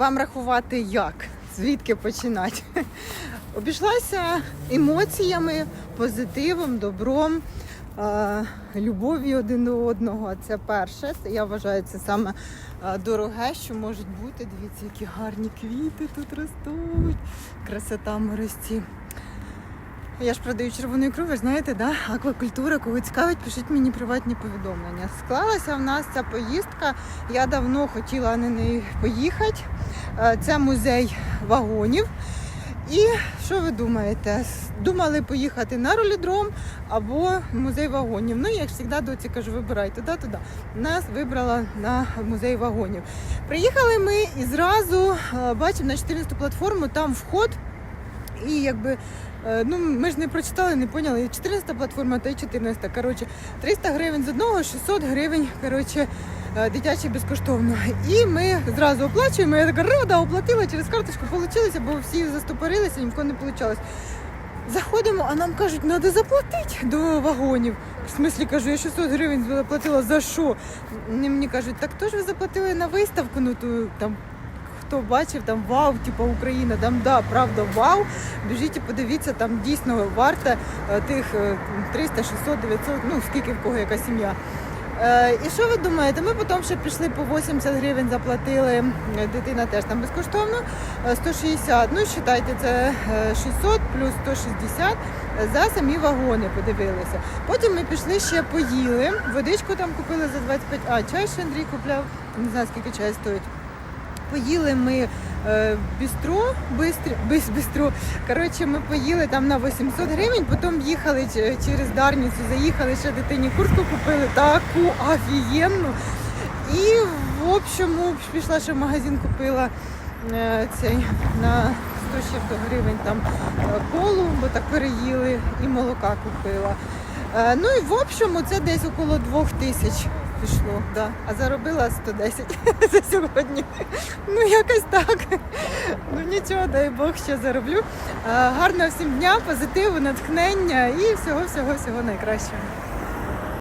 вам рахувати як? Звідки починати? Обійшлася емоціями, позитивом, добром, е, любов'ю один до одного. Це перше. Я вважаю, це саме е, дороге, що може бути. Дивіться, які гарні квіти тут ростуть. Красота морості. Я ж продаю червону ікру, ви знаєте, да? аквакультура, кого цікавить, пишіть мені приватні повідомлення. Склалася в нас ця поїздка. Я давно хотіла на неї поїхати. Е, Це музей вагонів. І що ви думаєте? Думали поїхати на ролідром або музей вагонів. Ну, як завжди, доці кажу, вибирай туди, туди. Нас вибрала на музей вагонів. Приїхали ми і зразу е, бачимо на 14 платформу, там вход. І якби е, ну ми ж не прочитали, не поняли. 14 платформа та й 14. Коротше, 300 гривень з одного, 600 гривень. Коротше, дитячі безкоштовно. І ми зразу оплачуємо. Я така рада, оплатила через карточку, вийшло, бо всі застопорилися, ні в кого не вийшло. Заходимо, а нам кажуть, треба заплатити до вагонів. В смислі кажу, я 600 гривень заплатила за що? Вони мені кажуть, так то ж ви заплатили на виставку, ну то там хто бачив, там вау, типу Україна, там да, правда, вау. Біжіть і подивіться, там дійсно варте е, тих е, 300, 600, 900, ну скільки в кого яка сім'я. Е, і що ви думаєте? Ми потім ще пішли по 80 гривень, заплатили е, дитина теж там безкоштовно, е, 160, ну вважайте, це е, 600 плюс 160 за самі вагони подивилися. Потім ми пішли ще поїли, водичку там купили за 25, а чай ще Андрій купляв, не знаю скільки чай стоїть. Поїли ми е, бістро, бистрі, бис, бістро. Коротше, ми поїли там на 800 гривень, потім їхали через Дарницю, заїхали ще дитині куртку купили, таку офігенну. І в общому пішла ще в магазин, купила е, цей на 100 з чим-то гривень там е, колу, бо так переїли, і молока купила. Е, ну і в общому це десь около двох тисяч пішло, да. а заробила 110 за сьогодні. Ну якось так. Ну нічого, дай Бог, ще зароблю. Гарного всім дня, позитиву, натхнення і всього, всього, всього найкращого.